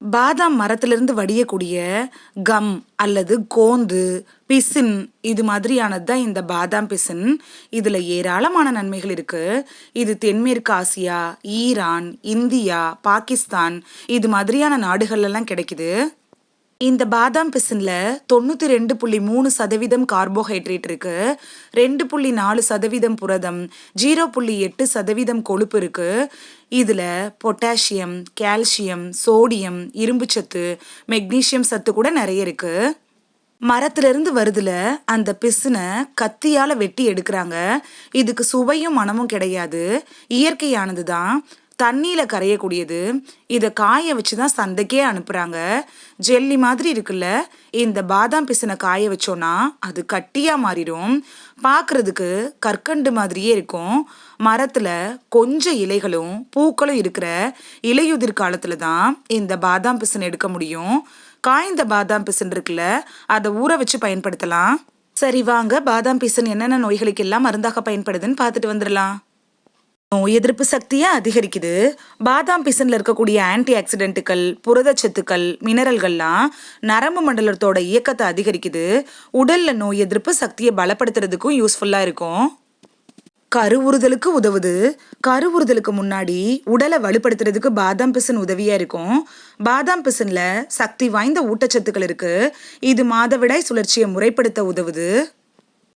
பாதாம் மரத்திலிருந்து வடியக்கூடிய கம் அல்லது கோந்து பிசின் இது மாதிரியானது தான் இந்த பாதாம் பிசின். இதில் ஏராளமான நன்மைகள் இருக்கு. இது தென்மேற்கு ஆசியா ஈரான் இந்தியா பாகிஸ்தான் இது மாதிரியான நாடுகள்லாம் கிடைக்குது. இந்த பாதாம் பிசின்ல தொண்ணூற்றி ரெண்டு புள்ளி மூணு சதவீதம் கார்போஹைட்ரேட் இருக்கு. ரெண்டு புள்ளி நாலு சதவீதம் புரதம் ஜீரோ புள்ளி எட்டு சதவீதம் கொழுப்பு இருக்கு. இதில் பொட்டாசியம் கால்சியம் சோடியம் இரும்புச்சத்து மெக்னீசியம் சத்து கூட நிறைய இருக்கு. மரத்திலிருந்து வருதுல அந்த பிசுனை கத்தியால வெட்டி எடுக்கிறாங்க. இதுக்கு சுவையும் மனமும் கிடையாது. இயற்கையானது தான். தண்ணியில் கரையக்கூடியது. இதை காய வச்சு தான் சந்தைக்கே அனுப்புகிறாங்க ஜெல்லி மாதிரி இருக்குல்ல இந்த பாதாம் பிசினை காய வச்சோன்னா அது கட்டியாக மாறிடும். பார்க்குறதுக்கு கற்கண்டு மாதிரியே இருக்கும். மரத்தில் கொஞ்சம் இலைகளும் பூக்களும் இருக்கிற இலையுதிர் காலத்தில் தான் இந்த பாதாம் பிசின் எடுக்க முடியும். காய்ந்த பாதாம் பிசின் இருக்குல்ல அதை ஊற வச்சு பயன்படுத்தலாம். சரி வாங்க. பாதாம் பிசின் என்னென்ன நோய்களுக்கு எல்லாம் மருந்தாக பயன்படுதுன்னு பார்த்துட்டு வந்துடலாம். எதிர்ப்பு சக்தியை அதிகரிக்குது. பாதாம் பிசனில் இருக்கக்கூடிய ஆன்டி ஆக்சிடென்ட்டுகள் புரதச்சத்துக்கள் மினரல்கள்லாம் நரம்பு மண்டலத்தோட இயக்கத்தை அதிகரிக்குது. உடல்ல நோய் எதிர்ப்பு சக்தியை பலப்படுத்துறதுக்கும் யூஸ்ஃபுல்லாக இருக்கும். கருவுறுதலுக்கு உதவுது. கருவுறுதலுக்கு முன்னாடி உடலை வலுப்படுத்துறதுக்கு பாதாம் பிசன் உதவியா இருக்கும். பாதாம் பிசனில் சக்தி வாய்ந்த ஊட்டச்சத்துக்கள் இருக்கு. இது மாதவிடாய் சுழற்சியை முறைப்படுத்த உதவுது.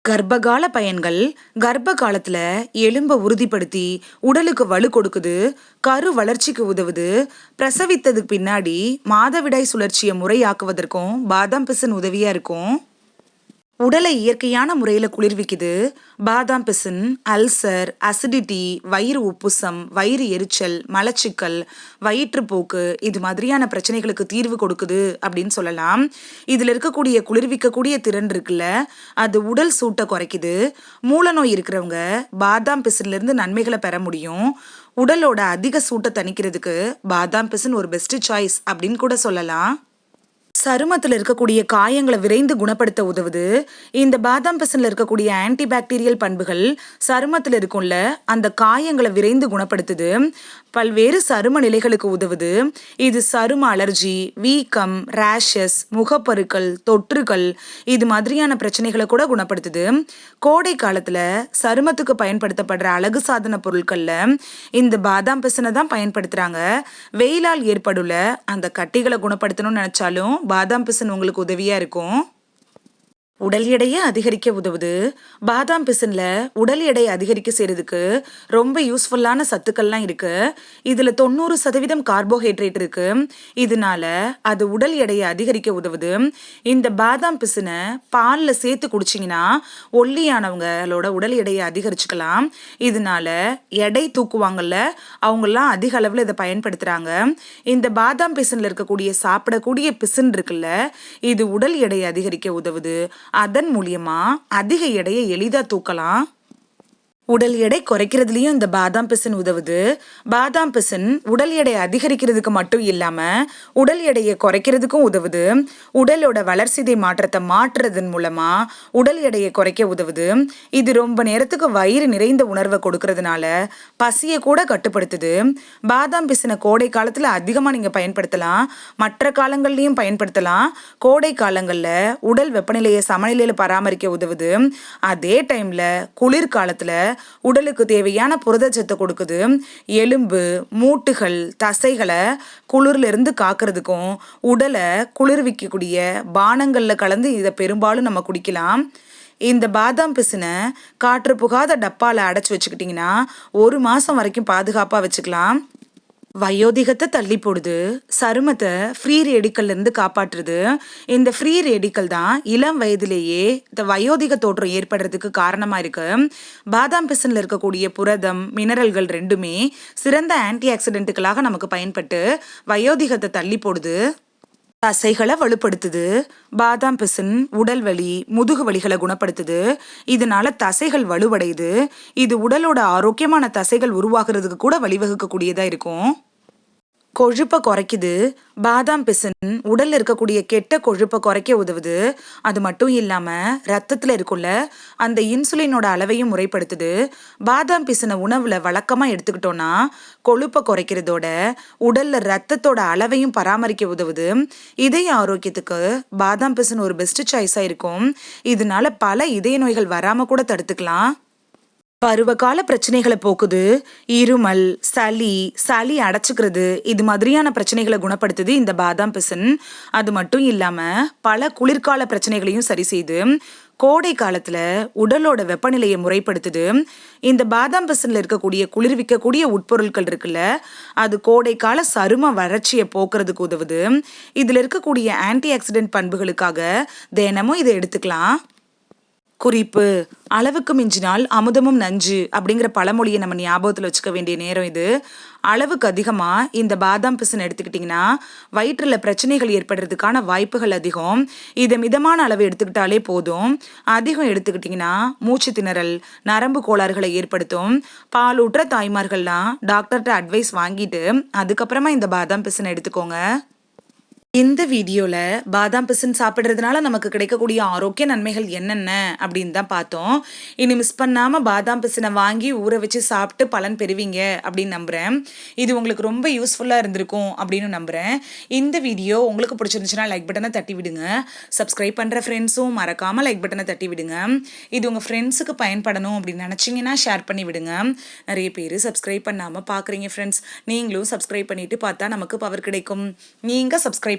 கர்ப்பகால பயன்கள் கர்ப்ப காலத்துல எலும்பை உறுதிப்படுத்தி உடலுக்கு வலு கொடுக்குது கரு வளர்ச்சிக்கு உதவுது. பிரசவித்ததுக்கு பின்னாடி மாதவிடாய் சுழற்சியை முறையாக்குவதற்கும் பாதாம் பிசின் உதவியா இருக்கும். உடலை இயற்கையான முறையில் குளிர்விக்குது. பாதாம் பிசின் அல்சர் அசிடிட்டி வயிறு உப்புசம் வயிறு எரிச்சல் மலச்சிக்கல் வயிற்றுப்போக்கு இது மாதிரியான பிரச்சனைகளுக்கு தீர்வு கொடுக்குது அப்படின்னு சொல்லலாம். இதில் இருக்கக்கூடிய குளிர்விக்கக்கூடிய திறன் இருக்குல்ல அது உடல் சூட்டை குறைக்குது. மூல நோய் இருக்கிறவங்க பாதாம் பிசின்லேருந்து நன்மைகளை பெற முடியும். உடலோட அதிக சூட்டை தணிக்கிறதுக்கு பாதாம் பிசின் ஒரு பெஸ்ட் சாய்ஸ் அப்படின்னு கூட சொல்லலாம். சருமத்தில் இருக்கக்கூடிய காயங்களை விரைந்து குணப்படுத்த உதவுது. இந்த பாதாம் பசனில் இருக்கக்கூடிய ஆன்டிபாக்டீரியல் பண்புகள் சருமத்தில் இருக்கும்ல அந்த காயங்களை விரைந்து குணப்படுத்துது. பல்வேறு சரும நிலைகளுக்கு உதவுது. இது சரும அலர்ஜி வீக்கம் ரேஷஸ் முகப்பருக்கள் தொற்றுகள் இது மாதிரியான பிரச்சனைகளை கூட குணப்படுத்துது. கோடை காலத்தில் சருமத்துக்கு பயன்படுத்தப்படுற அழகு சாதன பொருட்களில் இந்த பாதாம் பசனை தான் பயன்படுத்துகிறாங்க வெயிலால் ஏற்படுள்ள அந்த கட்டிகளை குணப்படுத்தணும்னு நினச்சாலும் பாதாம் பிசன் உங்களுக்கு உதவியாக இருக்கும். உடல் எடையை அதிகரிக்க உதவுது. பாதாம் பிசின்ல உடல் எடையை அதிகரிக்க செய்யறதுக்கு ரொம்ப யூஸ்ஃபுல்லான சத்துக்கள்லாம் இருக்கு. இதுல தொண்ணூறு சதவீதம் கார்போஹைட்ரேட் இருக்கு. இதனால அது உடல் எடையை அதிகரிக்க உதவுது. இந்த பாதாம் பிசினை பாலில் சேர்த்து குடிச்சிங்கன்னா ஒல்லியானவங்களோட உடல் எடையை அதிகரிச்சுக்கலாம். இதனால எடை தூக்குவாங்கல்ல அவங்கெல்லாம் அதிக அளவில் இதை பயன்படுத்துகிறாங்க இந்த பாதாம் பிசினில் இருக்கக்கூடிய சாப்பிடக்கூடிய பிசின் இருக்குல்ல இது உடல் எடையை அதிகரிக்க உதவுது. அதன் மூலியமா அதிக எடையை எளிதாக தூக்கலாம். உடல் எடை குறைக்கிறதுலையும் இந்த பாதாம் பிசின் உதவுது. பாதாம் பிசின் உடல் எடை அதிகரிக்கிறதுக்கு மட்டும் இல்லாமல் உடல் எடையை குறைக்கிறதுக்கும் உதவுது. உடலோட வளர்சிதை மாற்றத்தை மாற்றுறதன் மூலமாக உடல் எடையை குறைக்க உதவுது. இது ரொம்ப நேரத்துக்கு வயிறு நிறைந்த உணர்வை கொடுக்கறதுனால பசியை கூட கட்டுப்படுத்துது. பாதாம் பிசினை கோடை காலத்தில் அதிகமாக நீங்கள் பயன்படுத்தலாம். மற்ற காலங்கள்லையும் பயன்படுத்தலாம். கோடை காலங்களில் உடல் வெப்பநிலையை சமநிலையில் பராமரிக்க உதவுது. அதே டைமில் குளிர்காலத்தில் உடலுக்கு தேவையான புரதச்சத்தை கொடுக்குது. எலும்பு மூட்டுகள் தசைகளை குளிர்லேருந்து காக்கிறதுக்கும் உடலை குளிர்விக்கக்கூடிய பானங்களில் கலந்து இதை பெரும்பாலும் நம்ம குடிக்கலாம். இந்த பாதாம் பிசினை காற்று புகாத டப்பாவில் அடைச்சி வச்சுக்கிட்டிங்கன்னா ஒரு மாதம் வரைக்கும் பாதுகாப்பாக வச்சுக்கலாம். வயோதிகத்தை தள்ளி போடுது. சருமத்தை ஃப்ரீ ரேடிக்கல்ல இருந்து காப்பாற்றுறது இந்த ஃப்ரீ ரேடிக்கல் தான் இளம் வயதிலேயே இந்த வயோதிக தோற்றம் ஏற்படுறதுக்கு காரணமா இருக்கு. பாதாம் பிசன்ல இருக்கக்கூடிய புரதம் மினரல்கள் ரெண்டுமே சிறந்த ஆன்டி ஆக்சிடென்ட்டுகளாக நமக்கு பயன்பட்டு வயோதிகத்தை தள்ளி போடுது. தசைகளை வலுப்படுத்துது. பாதாம் பிசின் உடல் வலி முதுகு வலிகளை குணப்படுத்துது. இதனால தசைகள் வலுவடையுது. இது உடலோட ஆரோக்கியமான தசைகள் உருவாகிறதுக்கு கூட வழிவகுக்கக்கூடியதா இருக்கும். கொழுப்பை குறைக்குது பாதாம் பிசின் உடல்ல இருக்கக்கூடிய கெட்ட கொழுப்பை குறைக்க உதவுது. அது மட்டும் இல்லாம ரத்தத்துல இருக்குள்ள அந்த இன்சுலினோட அளவையும் முறைப்படுத்துது. பாதாம் பிசினை உணவுல வழக்கமா எடுத்துக்கிட்டோம்னா கொழுப்பை குறைக்கிறதோட உடல்ல ரத்தத்தோட அளவையும் பராமரிக்க உதவுது. இதய ஆரோக்கியத்துக்கு பாதாம் பிசின் ஒரு பெஸ்ட் சாய்ஸா இருக்கும். இதனால பல இதய நோய்கள் வராம கூட தடுத்துக்கலாம். பருவகால பிரச்சனைகளை போக்குது. இருமல் சளி சளி அடைச்சிக்கிறது. இது மாதிரியான பிரச்சனைகளை குணப்படுத்துது இந்த பாதாம் பிசின். அது மட்டும் இல்லாமல் பல குளிர்கால பிரச்சனைகளையும் சரி செய்து கோடை காலத்தில் உடலோட வெப்பநிலையை முறைப்படுத்துது. இந்த பாதாம் பசனில் இருக்கக்கூடிய குளிர்விக்கக்கூடிய உட்பொருட்கள் இருக்குல்ல அது கோடை கால சரும வறட்சியை போக்குறதுக்கு உதவுது. இதில் இருக்கக்கூடிய ஆன்டி ஆக்சிடென்ட் பண்புகளுக்காக தினமும் இதை எடுத்துக்கலாம். குறிப்பு அளவுக்கு மிஞ்சினால் அமுதமும் நஞ்சு அப்படிங்கிற பழமொழியை நம்ம ஞாபகத்தில் வச்சுக்க வேண்டிய நேரம் இது. அளவுக்கு அதிகமாக இந்த பாதாம் பிசின் எடுத்துக்கிட்டிங்கன்னா வயிற்றில் பிரச்சனைகள் ஏற்படுறதுக்கான வாய்ப்புகள் அதிகம். இதை மிதமான அளவு எடுத்துக்கிட்டாலே போதும். அதிகம் எடுத்துக்கிட்டிங்கன்னா மூச்சு திணறல் நரம்பு கோளாறுகளை ஏற்படுத்தும். பாலூற்ற தாய்மார்கள்லாம் டாக்டர்கிட்ட அட்வைஸ் வாங்கிட்டு அதுக்கப்புறமா இந்த பாதாம் பிசின் எடுத்துக்கோங்க. இந்த வீடியோவில் பாதாம் பிசின் சாப்பிட்றதுனால நமக்கு கிடைக்கக்கூடிய ஆரோக்கிய நன்மைகள் என்னென்ன அப்படின்னு தான் பார்த்தோம். இனி மிஸ் பண்ணாமல் பாதாம் பிசினை வாங்கி ஊற வச்சு சாப்பிட்டு பலன் பெறுவீங்க அப்படின்னு நம்புகிறேன் இது உங்களுக்கு ரொம்ப யூஸ்ஃபுல்லாக இருந்திருக்கும் அப்படின்னு நம்புகிறேன் இந்த வீடியோ உங்களுக்கு பிடிச்சிருந்துச்சுன்னா லைக் பட்டனை தட்டி விடுங்க. சப்ஸ்கிரைப் பண்ணுற ஃப்ரெண்ட்ஸும் மறக்காமல் லைக் பட்டனை தட்டி விடுங்க. இது உங்கள் ஃப்ரெண்ட்ஸுக்கு பயன்படணும் அப்படின்னு நினச்சிங்கன்னா ஷேர் பண்ணி விடுங்க. நிறைய பேர் சப்ஸ்கிரைப் பண்ணாமல் பார்க்குறீங்க ஃப்ரெண்ட்ஸ் நீங்களும் சப்ஸ்கிரைப் பண்ணிவிட்டு பார்த்தா நமக்கு பவர் கிடைக்கும். நீங்கள் சப்ஸ்கிரைப்